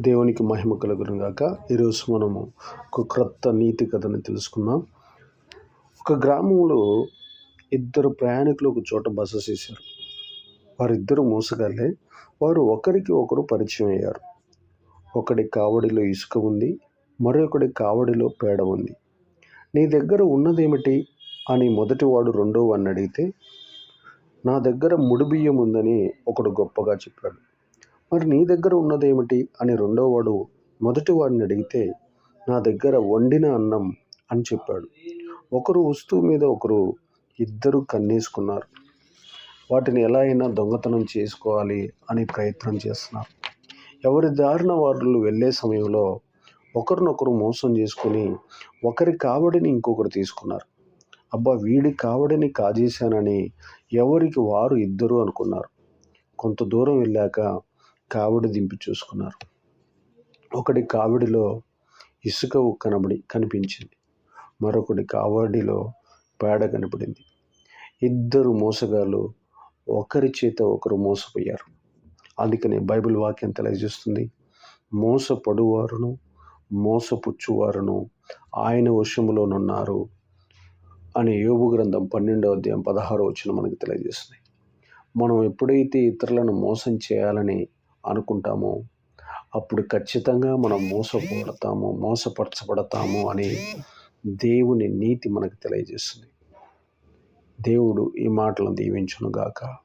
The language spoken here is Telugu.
దేవునికి మహిమ కలుగునుగాక ఈరోజు మనము ఒక క్రొత్త నీతి కథని తెలుసుకుందాం. ఒక గ్రామంలో ఇద్దరు ప్రయాణికులు ఒక చోట బస చేశారు. వారిద్దరు మోసగాళ్ళే. వారు ఒకరికి ఒకరు పరిచయం అయ్యారు. ఒకడి కావడిలో ఇసుక ఉంది మరొకడి కావడిలో పేడ ఉంది. నీ దగ్గర ఉన్నదేమిటి? అని మొదటివాడు రెండో వాడిని అడిగితే నా దగ్గర ముడి బియ్యం ఉందని ఒకడు గొప్పగా చెప్పాడు. మరి నీ దగ్గర ఉన్నదేమిటి? అని రెండోవాడు మొదటివాడిని మొదటి వాడిని అడిగితే నా దగ్గర వండిన అన్నం అని చెప్పాడు. ఒకరు వస్తువు మీద ఒకరు ఇద్దరు కన్నేసుకున్నారు. వాటిని ఎలా అయినా దొంగతనం చేసుకోవాలి అని ప్రయత్నం చేస్తున్నారు. ఎవరి దారిన వారులు వెళ్ళే సమయంలో ఒకరినొకరు మోసం చేసుకుని ఒకరి కావడిని ఇంకొకరు తీసుకున్నారు. అబ్బా వీడి కావడిని కాజేశానని ఎవరికి వారు ఇద్దరు అనుకున్నారు. కొంత దూరం వెళ్ళాక కావిడి దింపి చూసుకున్నారు. ఒకటి కావిడిలో ఇసుక కనబడి కనిపించింది. మరొకటి కావడిలో పేడ కనపడింది. ఇద్దరు మోసగాళ్ళు ఒకరి చేత ఒకరు మోసపోయారు. అందుకనే బైబిల్ వాక్యం తెలియజేస్తుంది. మోసపడువారును మోసపుచ్చువారును ఆయన వశములోనున్నారు అని యోగు గ్రంథం పన్నెండవ అధ్యాయం పదహారో వచ్చిన మనకు తెలియజేస్తుంది. మనం ఎప్పుడైతే ఇతరులను మోసం చేయాలని అనుకుంటామో. అప్పుడు ఖచ్చితంగా మనం మోసపడతాము మోసపరచబడతాము అని దేవుని నీతి మనకు తెలియజేస్తుంది. దేవుడు ఈ మాటలను దీవించునుగాక.